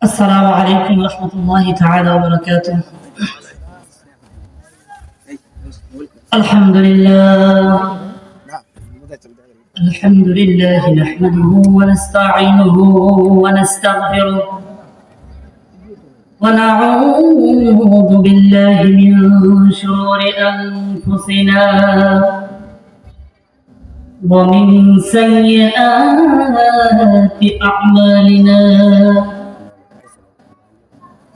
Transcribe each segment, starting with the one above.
السلام عليكم ورحمة الله تعالى وبركاته. الحمد لله. الحمد لله نحمده ونستعينه ونستغفره. ونعوذ بالله من شرور أنفسنا. ومن سيئات أعمالنا.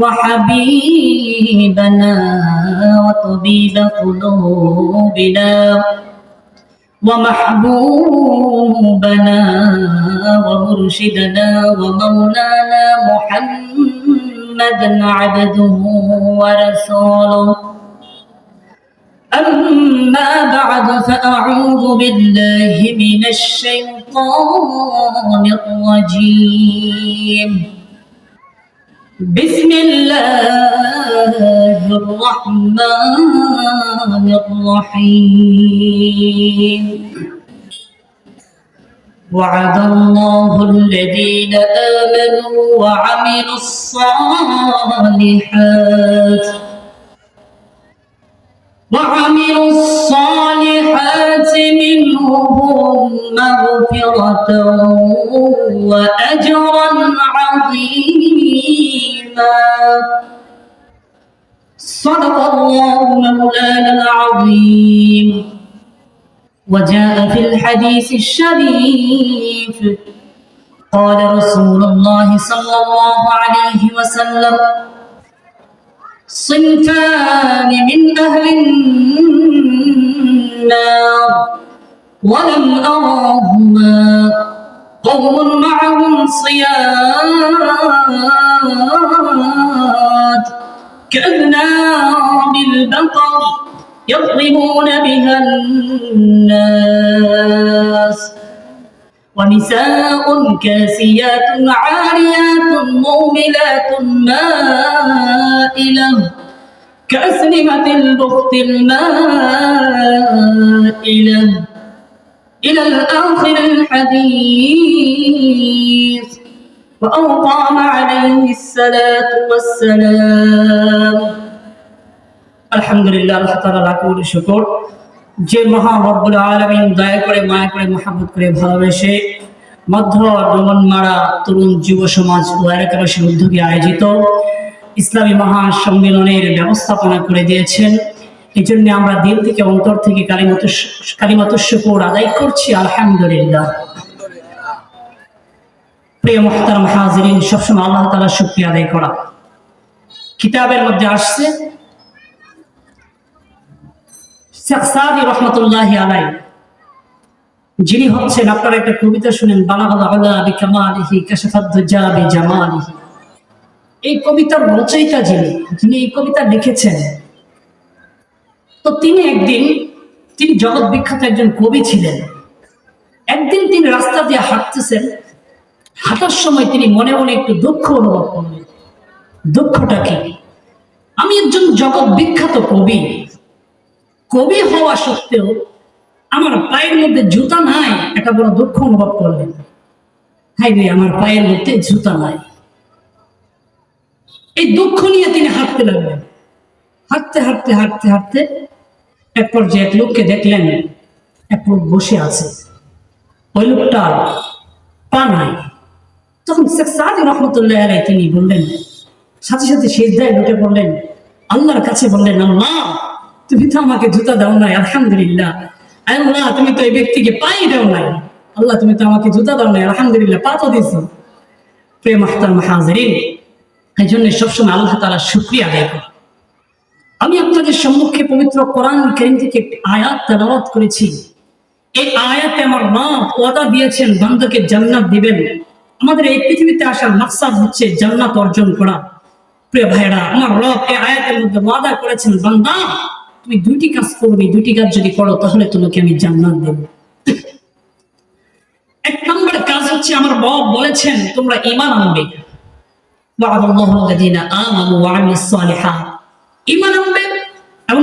وحبيبنا وطبيب قلوبنا ومحبوبنا ومرشدنا ومولانا محمدا عبده ورسوله. أما بعد فأعوذ بالله من الشيطان الرجيم. بسم الله الرحمن الرحيم. وعد الله الذين آمنوا وعملوا الصالحات وعملوا الصالحات منهم مغفرة وأجرا عظيما. صدق الله مولانا العظيم. وجاء في الحديث الشريف. قال رسول الله صلى الله عليه وسلم صنفان من أهل النار. ولم أراهما قوم معهم صياد. كأذناب البقر يضربون بها الناس. ونساء كاسيات عاريات مؤملات مائلة كأسلمة البخت المائلة. إلى الآخر الحديث. وأوقام عليه الصلاة والسلام. الحمد لله الله تعالى لك الشكر. যে মহা রব্বুল আলমিন দয়া করে, মায়া করে, মহাব্বত করে ভালোবেসে মধ্য মারা তরুণ যুব সমাজ ও এলাকাবাসীর উদ্যোগে আয়োজিত ইসলামী মহা সম্মেলনের ব্যবস্থাপনা করে দিয়েছেন। এই জন্য আমরা দিল থেকে অন্তর থেকে কালিমত কালিমত শুকুর আদায় করছি, আলহামদুলিল্লাহ। প্রিয় মোহতারাম হাজিরিন, সবসময় আল্লাহ তালা শুক্রিয়া আদায় করা। কিতাবের মধ্যে আসছে শেখ সাদি রহমতুল্লাহ আলাই যিনি হচ্ছেন, আপনারা একটা কবিতা শুনেন এই কবিতার রচয়িতা যিনি যিনি এই কবিতা লিখেছেন, তো তিনি একদিন, তিনি জগৎ বিখ্যাত একজন কবি ছিলেন। একদিন তিনি রাস্তা দিয়ে হাঁটতেছেন, হাঁটার সময় তিনি মনে মনে একটু দুঃখ অনুভব করলেন। দুঃখটা কি? আমি একজন জগৎ বিখ্যাত কবি। কবি হওয়া সত্ত্বেও আমার পায়ের মধ্যে জুতা নাই, একটা বড় দুঃখ অনুভব করলেন। হাই রে, আমার পায়ের মধ্যে জুতা নাই। এই দুঃখ নিয়ে তিনি হাঁটতে লাগলেন। হাঁটতে হাঁটতে হাঁটতে হাঁটতে এক পর্যায়ে এক লোককে দেখলেন, এক লোক বসে আছে। ওই লোকটার পা নাই। তখন শেখ সাদি রহমতুল্লাহ আলাই তিনি বললেন, সাথে সাথে শেষ দায় লুটে বললেন আল্লাহর কাছে বললেন, আল্লাহ তুমি তো আমাকে জুতা দাও নাই, আলহামদুলিল্লাহ। আল্লাহ তুমি তো এই ব্যক্তিকে পাই দাও নাই। আল্লাহ, তুমি তো আমাকে জুতা দাও নাই, আলহামদুলিল্লাহ, পা তো দিয়েছি। প্রেম আহতার মাহাজরিন, এই জন্য সবসময় আল্লাহ তালা শুক্রিয়া আদায় করো আমি আপনাদের সম্মুখে পবিত্র কোরআন করিম থেকে একটি আয়াত তেলাওয়াত করেছি। এই আয়াতে আমার মা ওয়াদা দিয়েছেন, বান্দাকে জান্নাত দিবেন। আমাদের এই পৃথিবীতে আসার মাকসাদ হচ্ছে জান্নাত অর্জন করা। প্রিয় ভাইরা আমার রব এই আয়াতের মধ্যে ওয়াদা করেছেন, বান্দা তুমি দুইটি কাজ করবে দুইটি কাজ যদি করো, তাহলে তোমাকে আমি জান্নাত দেব। এক নম্বর কাজ হচ্ছে, আমার বাবা বলেছেন, তোমরা ইমান আনবে। আমি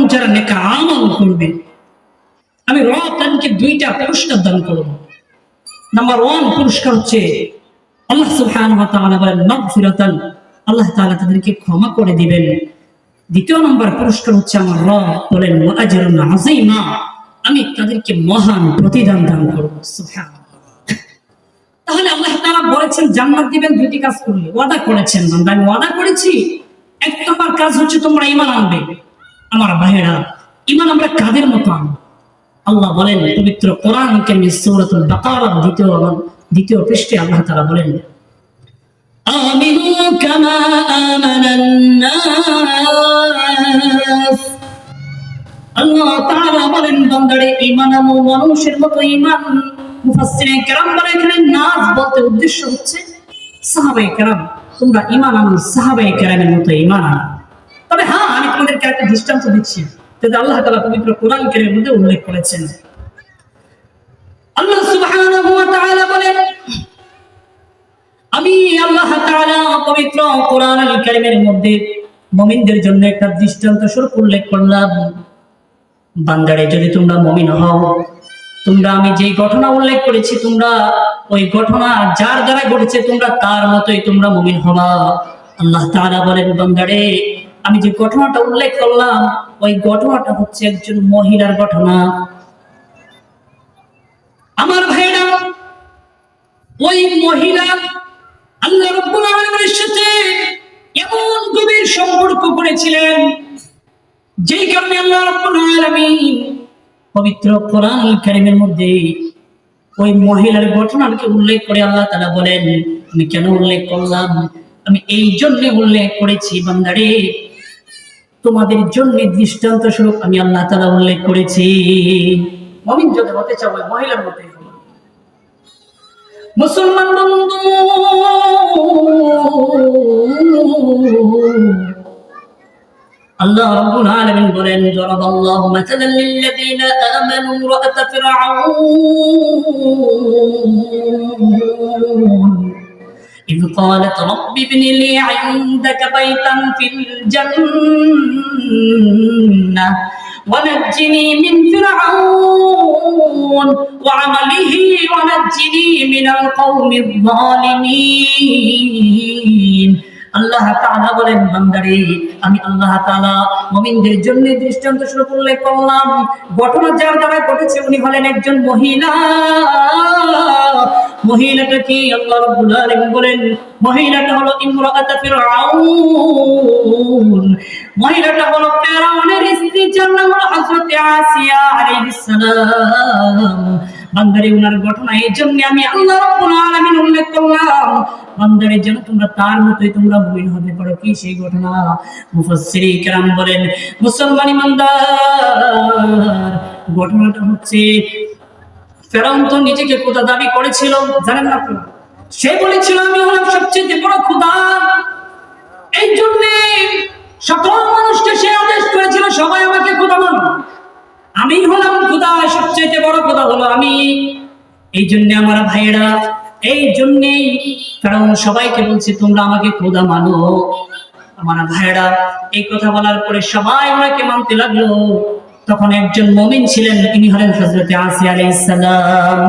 দুইটা পুরস্কার দান করব। নাম্বার ওয়ান পুরস্কার হচ্ছে, আল্লাহ আল্লাহ তাদেরকে ক্ষমা করে দিবেন। দ্বিতীয় নম্বর পুরস্কার হচ্ছে আমার রব বলেন আমি তাদেরকে মহান প্রতিদান দান করব তাহলে আল্লাহ তাআলা বলেছেন, জান্নাত দিবেন দুইটি কাজ করলে। ওয়াদা করেছেন আমি ওয়াদা করেছি, এক নম্বর কাজ হচ্ছে তোমরা ঈমান আনবে, আমার ভাইয়েরা। ঈমান আমরা কাদের মতো আনব? আল্লাহ বলেন, পবিত্র কোরআন কেমনি সূরাতুল বাকারার দ্বিতীয় দ্বিতীয় পৃষ্ঠে আল্লাহ তারা বলেন آمنوا كما آمن الناس আল্লাহ তাআলা বলেন বান্দারে ঈমান আনো মানুষের মতো ঈমান মুফাসসিরিন কেরাম বলে এখানে নাস বলতে উদ্দেশ্য হচ্ছে সাহাবায়ে কেরাম তোমরা ঈমান আনো সাহাবায়ে কেরামের মতো ঈমান আনো তবে হ্যাঁ আমি তোমাদেরকে একটা দৃষ্টান্ত দিচ্ছি যেটা আল্লাহ তাআলা পবিত্র কোরআন কারীমের মধ্যে উল্লেখ করেছেন আল্লাহ সুবহানাহু ওয়া তাআলা বলেন আমি আল্লাহ পবিত্র কোরআন কারীমের মধ্যে মুমিনদের জন্য একটা দৃষ্টান্ত স্বরূপ উল্লেখ করলাম। বান্দারে, যদি তোমরা মমিন হও, তোমরা আমি যে ঘটনা উল্লেখ করেছি, তোমরা ওই ঘটনা যার দ্বারা ঘটেছে, তোমরা তার মতোই তোমরা মমিন হবা। আল্লাহ তাআলা বলেন, বান্দারে, আমি যে ঘটনাটা উল্লেখ করলাম, ওই ঘটনাটা হচ্ছে একজন মহিলার ঘটনা। আমার ভাইরা, ওই মহিলা আল্লাহ রব্বুল আলামিনের সাথে এমন গভীর সম্পর্ক করেছিলেন, যেই কারণে আল্লাহ রাব্বুল আলামিন পবিত্র কোরআন কারীমের মধ্যে ওই মহিলার ঘটনাকে উল্লেখ করে আল্লাহ তাআলা বলেন, আমি কেন উল্লেখ করলাম? আমি এই জন্য উল্লেখ করেছি, বান্দারে। তোমাদের জন্য দৃষ্টান্ত স্বরূপ আমি আল্লাহ তাআলা উল্লেখ করেছি। মমিন যদি হতে চাও মহিলার হব মুসলমান বন্ধু আল্লাহ রাব্বুল আলামিন বলেন দরাবাল্লাহু মাসালান লিল্লাযীনা আমানু ইমরাআত ফিরআউন إذ قالت رب ابن لي عندك بيتا في الجنة ونجني من فرعون وعمله ونجني من القوم الظالمين. আল্লাহ তাআলা বলেন, বান্দারে, আমি আল্লাহ তাআলা মুমিনদের জন্য দৃষ্টান্ত স্বরূপ উল্লেখ করলাম। ঘটনা যার দ্বারা ঘটেছে, উনি হলেন একজন মহিলা। মহিলাটা কি? আল্লাহ রাব্বুল আলামিন বলেন, মহিলাটা হলো ইমরাআত ফিরআউন। মহিলাটা হলো ফিরআউনের স্ত্রী যার নাম হলো হযরত আসিয়া আলাইহিস সালাম। উনার ঘটনা, এই জন্য আমি আল্লাহ রাব্বুল আলামিন উল্লেখ করলাম। যেন তোমরা তার মতোই তোমরা মুমিন হতে পারো, কি সেই ঘটনা? বলেন, মুসলমান ইমানদার, ঘটনাটা হচ্ছে, ফেরাউন তো নিজেকে খোদা দাবি করেছিল, জানেন না? সে বলেছিল, আমি হলাম সবচেয়ে বড় খোদা। এই জন্য সকল মানুষকে সে আদেশ করেছিল, সবাই আমাকে খোদা মানো। আমি হলাম খোদা সবচেয়ে বড় খোদা হলো আমি। এই জন্য আমার ভাইয়েরা এই জন্যেই কারণ সবাইকে বলছে, তোমরা আমাকে খোদা মানো। আমার ভাইয়েরা, এই কথা বলার পরে সবাই ওনাকে মানতে লাগল। তখন একজন মমিন ছিলেন তিনি হলেন হজরতে আসি আলাইহিস সালাম।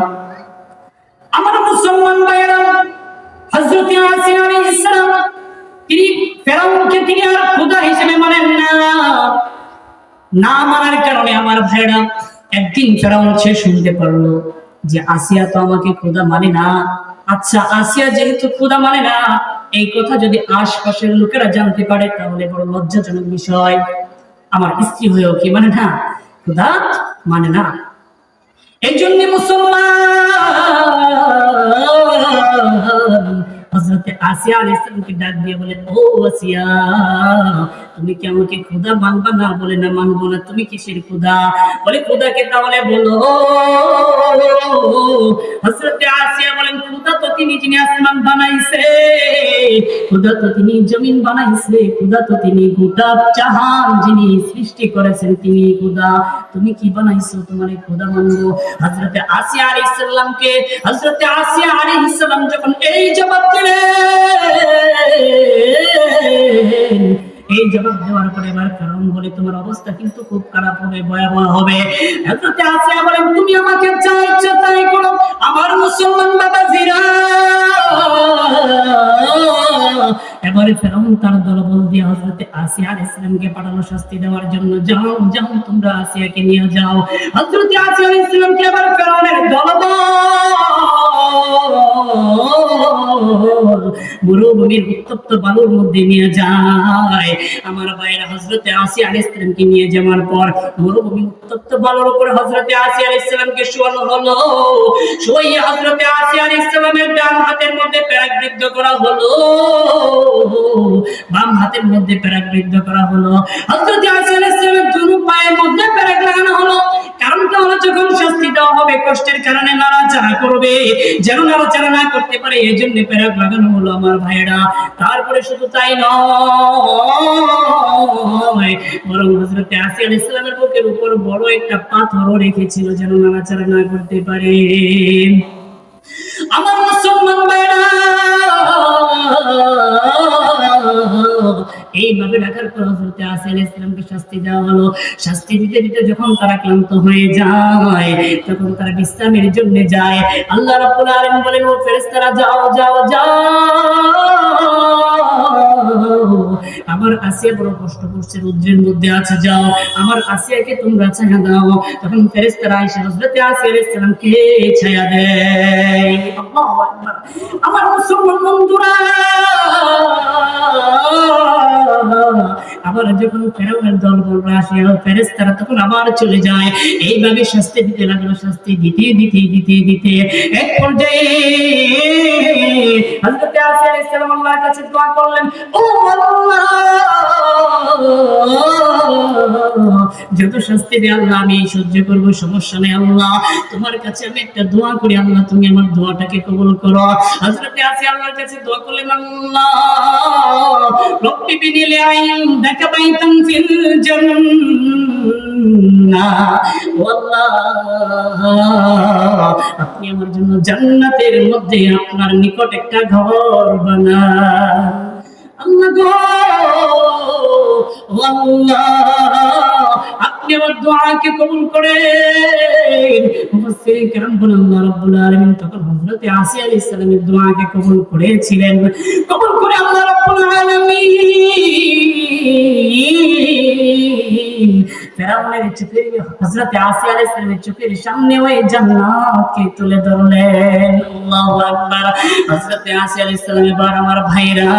আমার মুসলমান ভাইয়েরা হজরতে আসি আলাইহিস সালাম, তিনি ফেরাউনকে তিনি আর খোদা হিসেবে মানেন না। না মানার কারণে আমার ভাইরা একদিন ফেরাউন সে শুনতে পারল যে আসিয়া তো আমাকে খোদা মানে না। আচ্ছা আসিয়া যেহেতু খোদা মানে না, এই কথা যদি আশপাশের লোকেরা জানতে পারে, তাহলে বড় লজ্জাজনক বিষয়। আমার স্ত্রী হয়েও কি মানে না? খোদা মানে না। এই জন্য মুসলমান হজরতে আসিয়া আলাইহিস সালামকে ডাক দিয়ে ও আসিয়া তুমি কি আমাকে মানবা না? বলে, না, মানবো না, তুমি কিসের ক্ষুধা? বলে, ক্ষুধাকে তাহলে বলো। হযরতে আসিয়া বলেন, ক্ষুধা তো তিনি, যিনি আসমান বানাইছে, ক্ষুধা তো তিনি জমিন বানাইছে, ক্ষুধা তো তিনি গোটা জাহান যিনি সৃষ্টি করেছেন, তিনি ক্ষুধা। তুমি কি বানাইছো? তোমার ক্ষুধা মানবো। হযরতে আসিয়া আলাইহিস সালামকে হযরতে আসিয়া আলাইহিস সালাম যখন এই জবাব দিলেন এই জবাব দেওয়ার পরে এবার কারণ বলে তোমার অবস্থা কিন্তু খুব খারাপ হবে, ভয়াবহ হবে। হযরতে আসিয়া বলেন, তুমি আমাকে যা ইচ্ছা তাই করো, আমার মুসলমান বাবাজিরা। এবারে ফেরাউন তার দলবল দিয়ে হযরতে আসিয়া আলাইহিস সালামকে পাঠালো শাস্তি দেওয়ার জন্য যাও যাও, তোমরা আসিয়াকে নিয়ে যাও। হযরতে আসিয়া আলাইহিস সালামকে এবার ফেরাউনের দলবল। মরুভূমির উত্তপ্ত বালুর মধ্যে নিয়ে যায়। আমার ভাইয়েরা হজরতে আসি আলাইসালামকে নিয়ে যাওয়ার পর মরুভূমি উত্তপ্ত বালুর উপরে হজরতে আসি আলাইসালামকে শোয়ানো হলো। শুয়ে হজরতে আসি আলাইসালামের ডান হাতের মধ্যে প্যারাগৃদ্ধ করা হলো। বাম হাতের মধ্যে প্যারাগৃদ্ধ করা হলো। হজরতে দুনো পায়ের মধ্যে প্যারাগ লাগানো হলো। কারণটা হলো যখন শাস্তি দেওয়া হবে, কষ্টের কারণে নাড়াচাড়া করবে। যেন নাড়াচাড়া না করতে পারে এই জন্য প্যারাগ লাগানো হলো আমার ভাইয়েরা। তারপরে শুধু তাই নয়, বরং হজরতে আসি ইসলামের বুকের উপর বড় একটা পাথরও রেখেছিল যেন নাড়াচাড়া না করতে পারে। আমার মুসলমান ভাইরা এইভাবে ডাকার পর হজরতে আসি ইসলামকে শাস্তি দেওয়া হলো। শাস্তি দিতে দিতে যখন তারা ক্লান্ত হয়ে যায়, তখন তারা বিশ্রামের জন্য যায়। আল্লাহ রাব্বুল আলম বলেন, ও ফেরেশতারা, যাও যাও যাও। আমার আসিয়া বড় কষ্ট করছে, রুদ্রের মধ্যে আছে, যাও। আমার আসিয়াকে তোমরা ছায়া দাও। তখন ফেরেশতারা এসে হযরতে আসিয়া আলাইহিস সালামকে ছায়া দেয়। আমার মুসলমান বন্ধুরা, আবার যখন ফেরাউনের দল বলরা আসে ফেরেশতারা তখন আবার চলে যায়। এইভাবে শাস্তি দিতে লাগল, শাস্তি দিতে দিতে দিতে দিতে। এক পর্যায়ে হযরত আসিয়া আলাইহিস আল্লাহর কাছে দোয়া করলেন আল্লাহ, যত শাস্তি দে আল্লাহ, আমি সহ্য করব, সমস্যা নেই আল্লাহ। তোমার কাছে আমি একটা দোয়া করি, আল্লাহ, তুমি আমার দোয়াটাকে কবুল করো। হযরতে আসি আল্লাহর কাছে দোয়া করলেন, আল্লাহ, রব্বি বিনিল আইন দেখা পাইতাম ফিল আপনি আমার জন্য জান্নাতের মধ্যে আপনার নিকট একটা ঘর বানান। আপনি আমার দোয়াকে কবুল বলেন আল্লাহ রাব্বুল আলামিন করেছিলেন। কবুল করে আল্লাহ রাব্বুল আলামিন ফেরাউনের চোখের সামনে ওই জান্নাতকে তুলে ধরলেন। আল্লাহু আকবার। হযরতে আমার ভাইরা,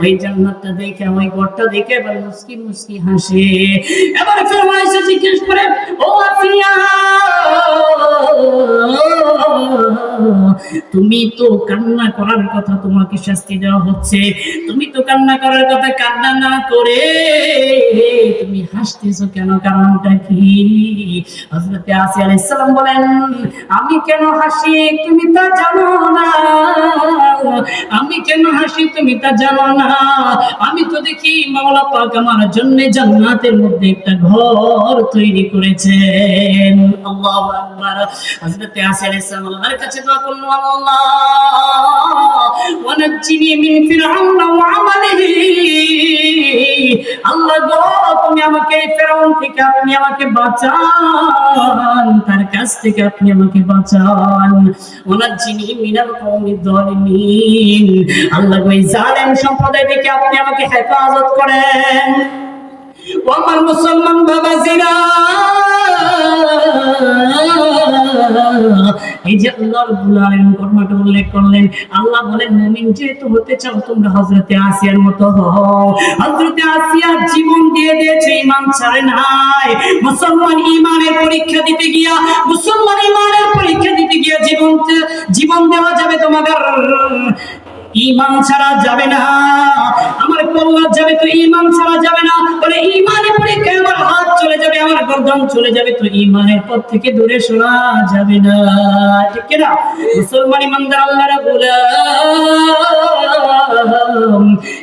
ওই জান্নাতটা দেখে, ওই দেখে হাসে। জিজ্ঞেস করে, ও তুমি তো কান্না করার কথা তোমাকে শাস্তি দেওয়া হচ্ছে। তুমি তো কান্না করার কথা কান্না না করে তুমি হাসতেছো কেন? কারণটা কি? হযরতে আসি আলাইহিস সালাম বলেন, আমি কেন হাসি? তুমি তা জানো না। আমি কেন হাসি? তুমি তা জানো না। আমি তো দেখি মাওলা পাক আমার জন্য জান্নাতের মধ্যে একটা ঘর তৈরি করেছেন। আল্লাহু আকবার। হযরতে আসি আলাইহিস সালাম আল্লাহর কাছে দোয়া করলেন আল্লাহ ওয়ানাজ্জিনি মিন ফিরআউন ওয়া আমালিহি। আল্লাহ গো, তুমি আমাকে ফেরাউন থেকে আপনি আমাকে বাঁচান, তার কাছ থেকে আপনি আমাকে বাঁচান। ওয়ানাজ্জিনি মিনাল কওমিদ যালিমিন, আল্লাহ এই জালেম সম্প্রদায় থেকে আপনি আমাকে হেফাজত করেন। ও আমার মুসলমান বাবাজিরা, এই যে উল্লেখ করলেন, আল্লাহ বলেন, মুমিন যেহেতু হতে চাও, তোমরা আসিয়ার মতো হও। হযরতে আসিয়া জীবন দিয়ে ঈমান ছাড়ে নাই। মুসলমান ইমানের পরীক্ষা দিতে গিয়া, মুসলমান ইমানের পরীক্ষা দিতে গিয়া জীবন জীবন দেওয়া যাবে তোমাদের। ইমান ছাড়া যাবে না। আমার কল্লা যাবে তো ইমান ছাড়া যাবে না। বলে ইমানে পরীক্ষা আমার হাত চলে যাবে, আমার গর্দন চলে যাবে, তো ইমানের পথ থেকে দূরে সরা যাবে না। ঠিক কিনা মুসলমান ইমানদার আল্লাহ রাব্বুল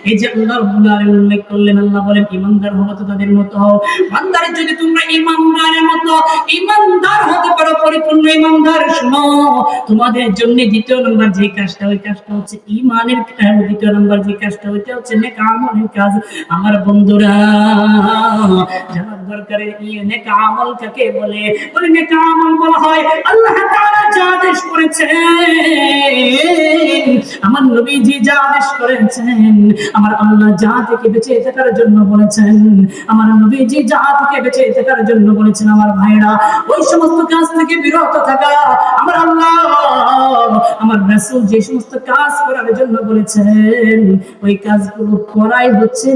এই যে আল্লাহ রাব্বুল আলামিন উল্লেখ করলেন, আল্লাহ বলেন, ইমানদার হব তো তাদের মতো হও। বান্দারে, যদি তোমরা ইমানদারের মতো, ইমানদার হতে পারো, পরিপূর্ণ ইমানদার, শোনো, তোমাদের জন্য দ্বিতীয় নম্বর যে কাজটা, ওই কাজটা হচ্ছে ইমানের দ্বিতীয় নম্বর যে কাজটা ওইটা হচ্ছে, নেক আমলের কাজ আমার বন্ধুরা। জানার দরকারে নেক আমল কাকে বলে? বলে আমল বলা হয় আল্লাহ তাআলা যা আদেশ করেছেন। আমার নবীজি যা আদেশ করেছেন, আমার আল্লাহ যা থেকে বেঁচে থাকার জন্য বলেছেন, আমার নবীজি যা থেকে বেঁচে থাকার জন্য বলেছেন, আমার ভাইরা ওই সমস্ত কাজ থেকে বিরত থাকা। আমার আল্লাহ, আমার রাসূল যে সমস্ত কাজ করার জন্য বলেছেন ওই কাজগুলো করাই হচ্ছে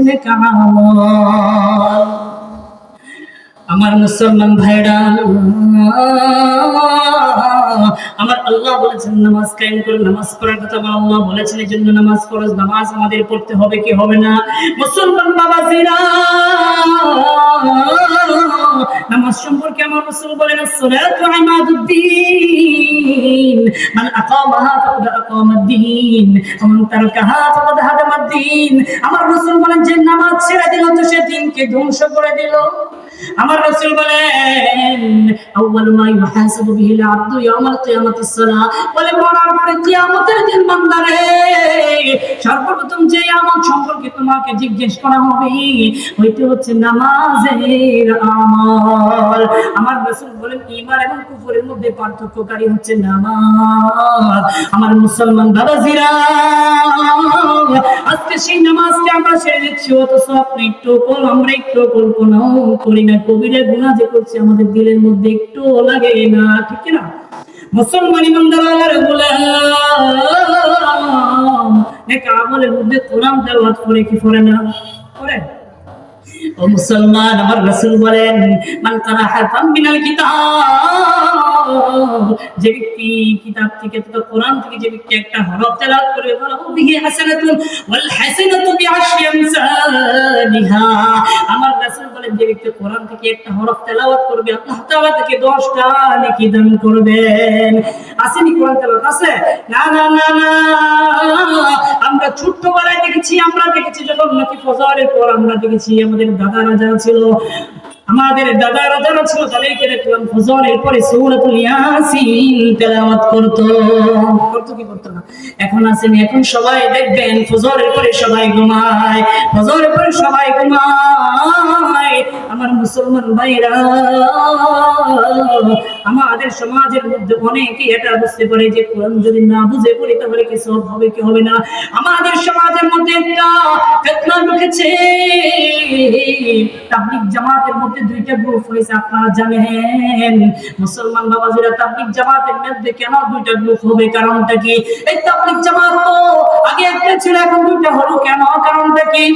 আমার মুসলমান ভাইরা আমার আল্লাহ বলেছেন, নামাজ কায়েম করে, নামাজ পড়ার কথা আমার আল্লাহ বলেছেন এই জন্য নামাজ ফরজ। নামাজ আমাদের পড়তে হবে, কি হবে না? মুসলমান বাবা জিরা নামাজ সম্পর্কে আমার রাসূল বলেন as-salatu ইমাদুদ্দিন মান আকামাহা ফাকাদ আকামাদ-দ্বীন ওয়া মান তারাকাহা ফাকাদ হাদামাদ-দ্বীন আমার রাসূল বলেন, যে নামাজ ছেড়ে দিল, তো সে দিনকে ধ্বংস করে দিল। আমার রাসূল বলেন, আউয়ালু মা ইউহাসাবু বিহিল আবদু ইয়াউমাল কিয়ামাতি সালাহ বলে, মরার পরে কিয়ামতের দিন, বান্দারে, সর্বপ্রথম যে আমল সম্পর্কে তোমাকে জিজ্ঞেস করা হবে, ওইটা হচ্ছে নামাজের আমল। আমার রাসূল বলেন, ঈমান এবং কুফরের মধ্যে পার্থক্যকারী হচ্ছে নামাজ। আমার মুসলমান বাবাজিরা, আজকে সেই নামাজকে আমরা ছেড়ে দিচ্ছি অথচ আপনি একটু আমরা একটু কল্পনাও করি না কবিরা গুণা যে করছে, আমাদের দিলের মধ্যে একটু লাগে না, ঠিক না মুসলমান ইমানদার গোলাম। এক আমলের মধ্যে কোরআন তেলাওয়াত করে কি করে না? করে? ও মুসলমান, আমার রাসূল বলেন, মান কারা হারফাম মিনাল কিতাব। যে ব্যক্তি কিতাব থেকে কোরআন থেকে যে ব্যক্তি একটা হরফ করবে হাসানাতুন, ওয়াল হাসানাতু আমার রাসূল বলেন, যে ব্যক্তি কোরআন থেকে একটা হরফ তেলাওয়াত করবে, আল্লাহ তাআলা তাকে 10টা নেকি দান করবেন। কোরআন তেলাওয়াত? আছে? না না না না। আমরা দেখেছি আমরা দেখেছি যখন নাকি ফজরের পর আমরা দেখেছি, আমাদের দাদারা যারা ছিল। আমাদের দাদারা যারা ছিল তাদেরকে দেখলাম ফজরের পরে সৌরাতুল ইয়াসিন তেলাওয়াত করতো। করতো কি করতো না? এখন আসেনি এখন সবাই দেখবেন ফজরের পরে সবাই ঘুমায়, ফজরের পরে সবাই ঘুমায়। আমার মুসলমান ভাইরা আমাদের সমাজের মধ্যে অনেকে এটা বুঝতে পারে যে কোরআন যদি না বুঝে পড়ি, তাহলে কি সব হবে, কি হবে না? আমাদের সমাজের মধ্যে একটা ফিতনা ঢুকেছে। তাবলিগ জামাতের মধ্যে দুইটা গ্রুপ হয়েছে, আপনারা জানেন। মুসলমান বাবাজিরা তাবলিগ জামাতের মধ্যে কেন দুইটা গ্রুপ হবে? কারণটা কি? এই তাবলিগ জামাত তো আগে একটা ছিল, এখন দুইটা হলো কেন? কারণটা কি?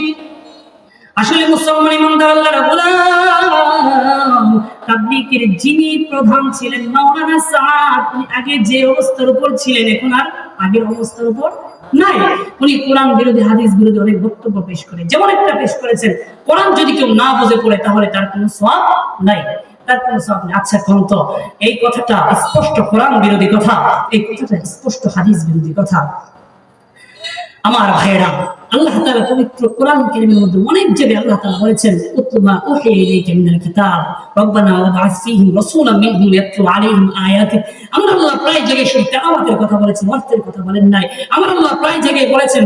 আসলে মুসলমান ইমানদার আল্লাহর গোলাম। তাবলীগের যিনি প্রধান ছিলেন মাওলানা সাদ, উনি আগে যে অবস্থার উপর ছিলেন, এখন আর আগের অবস্থার উপর নাই। উনি কোরআন বিরোধী, হাদিস বিরোধী অনেক বক্তব্য পেশ করে যেমন একটা পেশ করেছেন, কোরআন যদি কেউ না বুঝে পড়ে, তাহলে তার কোনো সওয়াব নাই। তার কোনো সওয়াব নেই। আচ্ছা কোন তো এই কথাটা স্পষ্ট কোরআন বিরোধী কথা। এই কথাটা স্পষ্ট হাদিস বিরোধী কথা। আমার ভাইরা আল্লাহ তাআলা পবিত্র কোরআন কারীমের মধ্যে অনেক জায়গায় আল্লাহ তাআলা বলেছেন উতমা উহিয়া ইলাইকা কিতাব, রব্বানা আমার আল্লাহ প্রায় জায়গায় কথা বলেছেন অর্থের কথা বলেন নাই। আমার আল্লাহ প্রায় জায়গায় বলেছেন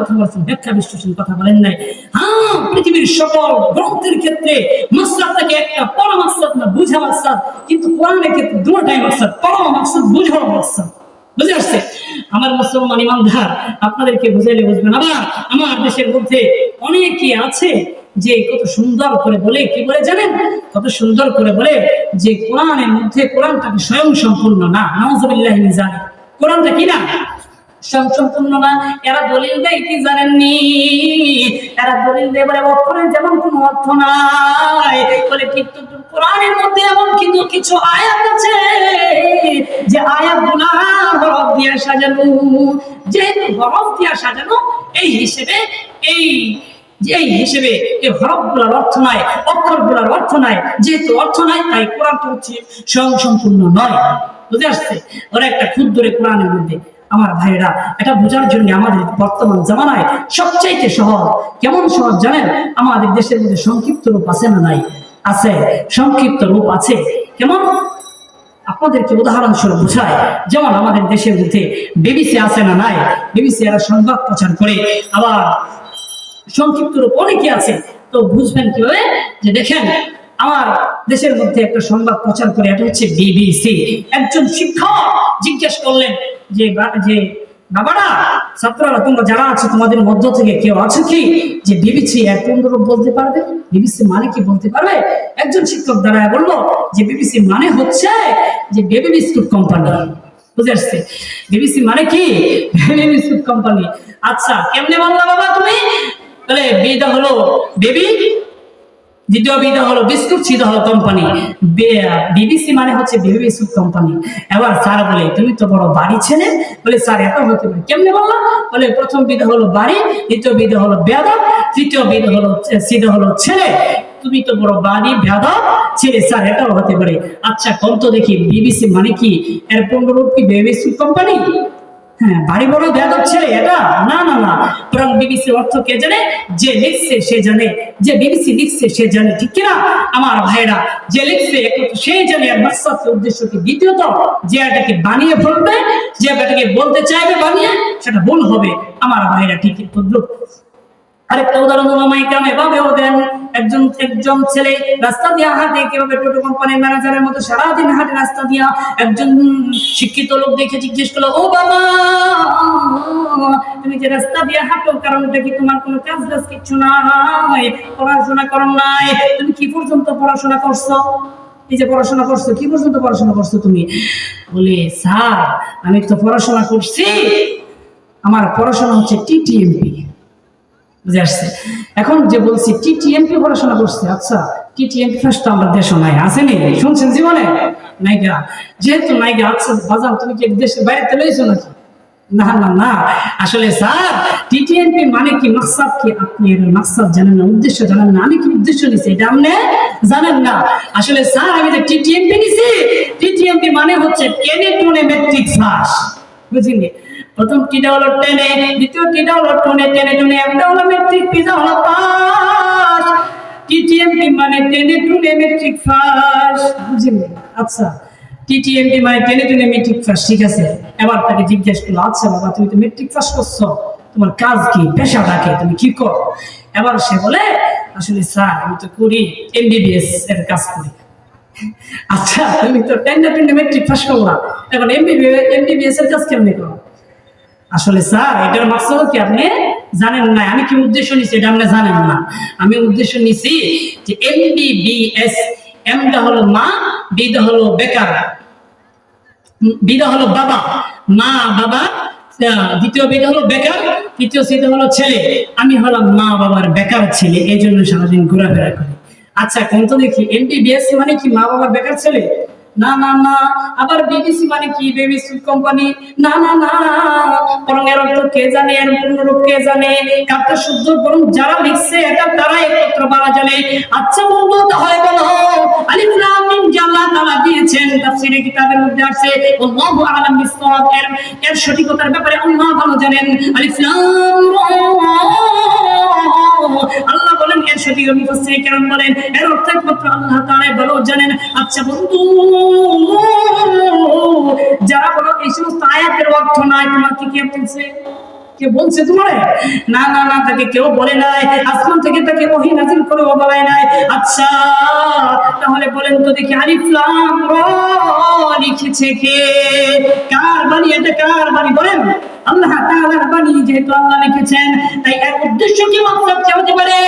কথা বলেছেন, ব্যাখ্যা বিশ্লেষণ কথা বলেন নাই। হ্যাঁ পৃথিবীর সকল গ্রন্থের ক্ষেত্রে মাসলাকটাকে একটা, পরম মাসলাক না, বুঝা কিন্তু কোরআনের ক্ষেত্রে পরম বুঝা বুঝে আসছে? আমার মুসলমান ইমানদার, আপনাদেরকে বুঝাইলে বুঝবেন। আবার আমার দেশের মধ্যে অনেকে আছে যে কত সুন্দর করে বলে, কি বলে জানেন? কত সুন্দর করে বলে যে কোরআনের মধ্যে কোরআনটা কি স্বয়ং সম্পূর্ণ না? নওয়াজবিল্লাহ জানে কোরআনটা কি না? না। এরা দলিল দেয়, কি জানেননি? এরা দলিল দেয় বলে অক্ষরের যেমন কোনো অর্থ নাই। বলে কোরআনের মধ্যে এমন কিন্তু কিছু আয়াত আছে, যে আয়াত সাজানো। যেহেতু সাজানো, এই হিসেবে, এই যে এই হিসেবে এই হরফগুলার অর্থ নাই অক্ষরগুলার অর্থ নাই, যেহেতু অর্থ নাই, তাই কোরআনটা হচ্ছে স্বয়ং সম্পূর্ণ নয়। বুঝে আসছে? ওরা একটা ক্ষুদ্র কোরআনের মধ্যে আমার ভাইরা এটা বোঝার জন্য আমাদের বর্তমান জামানায় সবচাইতে সহজ। কেমন সহজ জানেন? আমাদের দেশের মধ্যে সংক্ষিপ্ত রূপ আছে না নাই? আছে, সংক্ষিপ্ত রূপ আছে। কেমন? আপনাদেরকে উদাহরণস্বরূপ বোঝায়, যেমন আমাদের দেশের মধ্যে বিবিসি আছে না নাই? বিবিসি এরা সংবাদ প্রচার করে, আবার সংক্ষিপ্ত রূপ অনেকে আছে। তো বুঝবেন কীভাবে? যে দেখেন, আমার দেশের মধ্যে একটা সংবাদ প্রচার করে, এটা হচ্ছে বিবিসি। একজন শিক্ষক জিজ্ঞেস করলেন যে যে বাবারা, ছাত্ররা, তোমরা যারা আছো, তোমাদের মধ্য থেকে কেউ আছে কি? যে বিবিসি এর পূর্ণরূপ বলতে পারবে? বিবিসি মানে কি বলতে পারবে? একজন শিক্ষক দ্বারা বলল যে বিবিসি মানে হচ্ছে যে বেবি বিস্কুট কোম্পানি। বুঝে আসছে? বিবিসি মানে কি? Baby biscuit company. আচ্ছা কেমনে বললা বাবা তুমি? তাহলে বিটা হলো বেবি দ্বিতীয় বিটা হলো বিস্কুট সিধা হলো কোম্পানি বিবিসি মানে হচ্ছে বেবি কোম্পানি এবার স্যার বলে, তুমি তো বড় বাড়ি ছেলে? বলে, স্যার, এত হতে পারে। কেমনে বললাম? বলে, প্রথম বিধা হলো বাড়ি, দ্বিতীয় বিধা হলো বেদব তৃতীয় বিধা হলো সিধা হলো ছেলে। তুমি তো বড় বাড়ি বেদব ছেলে, স্যার, এটাও হতে পারে। আচ্ছা কোন তো দেখি, বিবিসি মানে কি? এর পূর্ণরূপ কি বেবি বিস্কুট কোম্পানি হ্যাঁ বাড়ি বড় বেদব ছেলে এটা? না না না। বরং বিবিসির অর্থ কে জানে? যে লিখছে, সে জানে। যে বিবিসি লিখছে, সে জানে। ঠিক কিনা? আমার ভাইরা যে লিখছে সেই জানে। মাকসাদ উদ্দেশ্য কি? দ্বিতীয়ত, যে এটাকে বানিয়ে ফেলবে যে এটাকে বলতে চাইবে বানিয়ে, সেটা ভুল হবে। আমার ভাইরা ঠিক তদ্রুপ আরেকটা উদাহরণ এভাবেও দেন। একজন একজন ছেলে রাস্তা দিয়া হাঁটে, কীভাবে টোটো কোম্পানির ম্যানেজারের মতো সারাদিন হাঁটে রাস্তা দিয়া, একজন শিক্ষিত লোক দেখে জিজ্ঞেস করল, ও বাবা, তুমি যে রাস্তা দিয়ে হাঁটো, কারণটা কি তোমার কোনো কাজ বাজ কিচ্ছু নাই? পড়াশোনা করো নাই? তুমি কি পর্যন্ত পড়াশোনা করছ? এই যে পড়াশোনা করছ, কি পর্যন্ত পড়াশোনা করছ তুমি? বলে, স্যার, আমি তো পড়াশোনা করছি। আমার পড়াশোনা হচ্ছে টিটিএমপি। বুঝে আসছে। এখন যে বলছি পড়াশোনা করছে আচ্ছা ফার্স্ট আমার নাই আসেনি শুনছেন জীবনে? নাইগা যেহেতু নাইগা আচ্ছা তুমি কি দেশের বাইরে নাকি? না না না। আসলে স্যার মানে কি মাকসাদ কি? আপনি এর মাকসাদ জানেন না, উদ্দেশ্য জানেন না। আমি কি উদ্দেশ্য নিছি, এটা আপনি জানেন না। আসলে স্যার, আমি যে টিটিএমপি নিছি টিটিএমপি মানে হচ্ছে টেনে টুনে মেট্রিক পাস বুঝিনি প্রথম টিটা হলো টেনে, দ্বিতীয় টিটা হলো টনে, টেনে, টুনে, একটা হলো মেট্রিক পিজা হলো পাস টিটিএমপি মানে টেনে টুনে মেট্রিক পাস বুঝলি আচ্ছা। টিটিএমপি মানে টেনে টুনে মেট্রিক পাস ঠিক আছে। এবার তাকে জিজ্ঞেস করল আচ্ছা বাবা, তুমি তো মেট্রিক পাস করছ। তোমার কাজ কি? পেশাটাকে তুমি কি করো? এবার সে বলে, আসলে স্যার, আমি তো করি এমবিবিএস এর কাজ করি। আচ্ছা তুমি তো টেন্ডে টেন্ডে মেট্রিক পাস করলা এখন এমবিবিএস এর কাজ কেমনি করো আসলে স্যার, এটার মাকসাদ কি আপনি জানেন না আমি কি উদ্দেশ্য নিছি এটা আপনি জানেন না। আমি উদ্দেশ্য নিছি যে এমবিবিএস এমটা হলো মা বিটা হলো বেকার। বিটা হলো বাবা। মা, বাবা দ্বিতীয় বিটা হলো বেকার, তৃতীয় সিটা হলো ছেলে। আমি হলাম মা, বাবার বেকার ছেলে এই জন্য সারাদিন ঘোরাফেরা করি। আচ্ছা কোন তো দেখি এমবিবিএস মানে কি মা, বাবার বেকার ছেলে? না না না। আবার বিবিসি মানে কি? বিবিসি কোম্পানি না না না। এর অর্থ কে জানে এর পূর্ণরূপ কে জানে? কাকে শুদ্ধ, বরং যারা লিখছে এটা তারা একত্র পারা জানে। আচ্ছা বন্ধু, তাহলে বলো, আলিফ লাম মিম জাল্লা তাআলা দিয়েছেন, তাফসীরে কিতাবের মধ্যে আছে আল্লাহু আ'লাম বিসওয়াব। এর এর সঠিকতার ব্যাপারে আল্লাহ ভালো জানেন। আলিফ লাম আল্লাহ বলেন, এর সঠিক মুফাসসির কেরাম বলেন? এর অর্থ একমাত্র আল্লাহ তাআলা ভালো জানেন। আচ্ছা বন্ধু, যারা বলো এই সমস্ত আয়াতের অর্থ নাই তোমাকে কে বলছে? কে বলছে তোমার? না না না, তাকে কেউ বলে নাই। আসমান থেকে তাকে ওহী নাযিল করে বলায় নাই। আচ্ছা তাহলে বলেন তো দেখি আলিফ লাম রা লিখেছে কে? কার বাণী এটা? কার বাণী? বলেন। আল্লাহ তাআলার বাণী যেহেতু আল্লাহ লিখেছেন, তাই এর উদ্দেশ্য কি, মাকসাদ কি হতে পারে?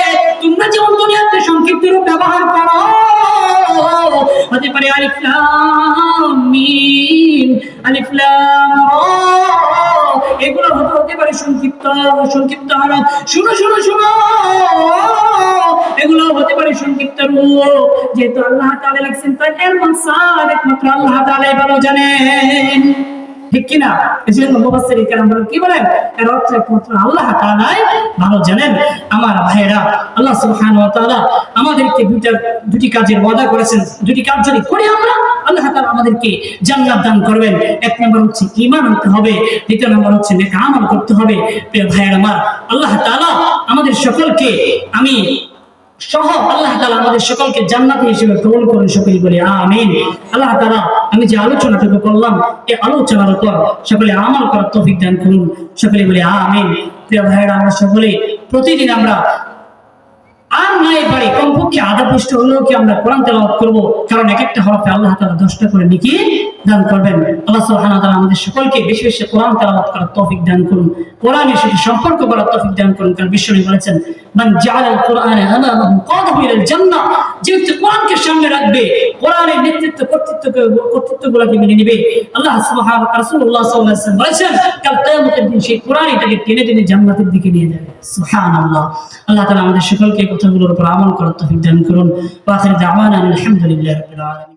আলিফ, লাম হতে পারে সংক্ষিপ্ত সংক্ষিপ্ত আয়াত শুনো শুনো শুনো, এগুলো হতে পারে সংক্ষিপ্ত রূপ। যেহেতু আল্লাহ তাআলা লিখছেন তাই এর মাসাদ একমাত্র আল্লাহ তাআলাই ভালো জানেন। ঠিক কিনা? কেরাম বলেন কি বলেন? এর অর্থ একমাত্র আল্লাহ তাআলাই ভালো জানেন। আমার আল্লাহ সুবহানাহু ওয়া তাআলা আমাদেরকে দুটি কাজের ওয়াদা করেছেন। দুটি কাজ যদি করি আমরা, আল্লাহ তাআলা আমাদেরকে জান্নাত দান করবেন। এক নম্বর হচ্ছে ঈমান আনতে হবে, দ্বিতীয় নম্বর হচ্ছে নেক আমল করতে হবে। প্রিয় আমার, আল্লাহ তাআলা আমাদের সকলকে, আমি সহ আল্লাহ তালা আমাদের সকলকে জান্নাতি হিসেবে গ্রহণ করেন সকলে বলে আমিন। আল্লাহ তালা আমি যে আলোচনাটুকু করলাম এই আলোচনার উপর সকলে আমল করার তফিক দান করুন। সকলে বলে আমিন। প্রিয় ভাইয়েরা, আমরা সকলে প্রতিদিন আমরা আর নাই পারি কমপক্ষে আধা পৃষ্ঠ হলেও কি আমরা কোরআন তেলাওয়াত করব, কারণ এক একটা হরফে আল্লাহ তাআলা দশটা করে নেকি দান করবেন। আল্লাহ সুবহানাহু তাআলা আমাদের সকলকে বেশি বেশি কোরআন তেলাওয়াত করার তৌফিক দান করুন। কোরআনের সাথে সম্পর্ক করার তৌফিক দান করুন, কারণ বিশ্বনবী বলেছেন, মান কোরআনকে সামনে রাখবে, কোরআনের নেতৃত্ব কর্তৃত্ব কর্তৃত্বগুলোকে মেনে নেবে। আল্লাহ সুবহানাহু রাসূলুল্লাহ সাল্লাল্লাহু আলাইহি বলেছেন, কাল কিয়ামতের দিন সেই টেনে টেনে জান্নাতের দিকে নিয়ে যাবে। সুবহানাল্লাহ। আল্লাহ তাআলা আমাদের সকলকে এই কথাগুলোর উপর আমল করার তৌফিক দান করুন ওয়া আখির দাওয়ানা আলহামদুলিল্লাহি রাব্বিল আলামিন